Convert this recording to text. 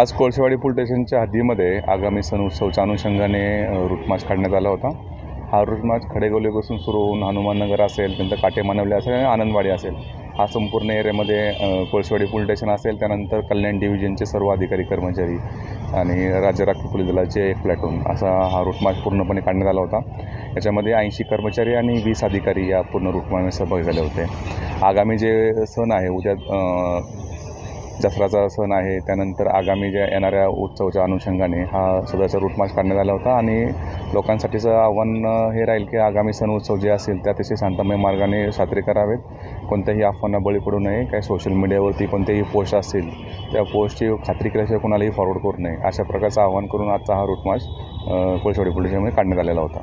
आज कोळसेवाडी पोलीस स्टेशनच्या हद्दीमध्ये आगामी सण उत्सवच्या अनुषंगाने अ, काढण्यात आला होता. हा रूट खडेगोलीपासून सुरू होऊन हनुमाननगर असेल त्यानंतर काटे मानवले असेल आणि आनंदवाडी असेल. हा संपूर्ण एरियामध्ये कोळसेवाडी पोलीस स्टेशन असेल त्यानंतर कल्याण डिव्हिजनचे सर्व अधिकारी कर्मचारी आणि राज्य राखीव पोलीस दलाचे एक प्लॅटून असा हा रूटमार्च पूर्णपणे काढण्यात आला होता. याच्यामध्ये ऐंशी कर्मचारी आणि वीस अधिकारी या पूर्ण रूटमार्चमध्ये सहभागी झाले होते. आगामी जे सण आहे उद्या दसराचा सण आहे त्यानंतर आगामी ज्या येणाऱ्या उत्सवाच्या अनुषंगाने हा सध्याचा रूट मार्च काढण्यात आला होता आणि लोकांसाठीचं आव्हान हे राहील की आगामी सण उत्सव जे असेल त्या अतिशय शांतमय मार्गाने साजरे करावेत. कोणत्याही अफवांना बळी पडू नये काही सोशल मीडियावरती कोणतेही पोस्ट असतील त्या पोस्टची खात्री केल्याशिवाय कोणालाही फॉरवर्ड करू नये. अशा प्रकारचं आवाहन करून आजचा हा रूट मार्च कोळशेवाडी पोलीस काढण्यात आलेला होता.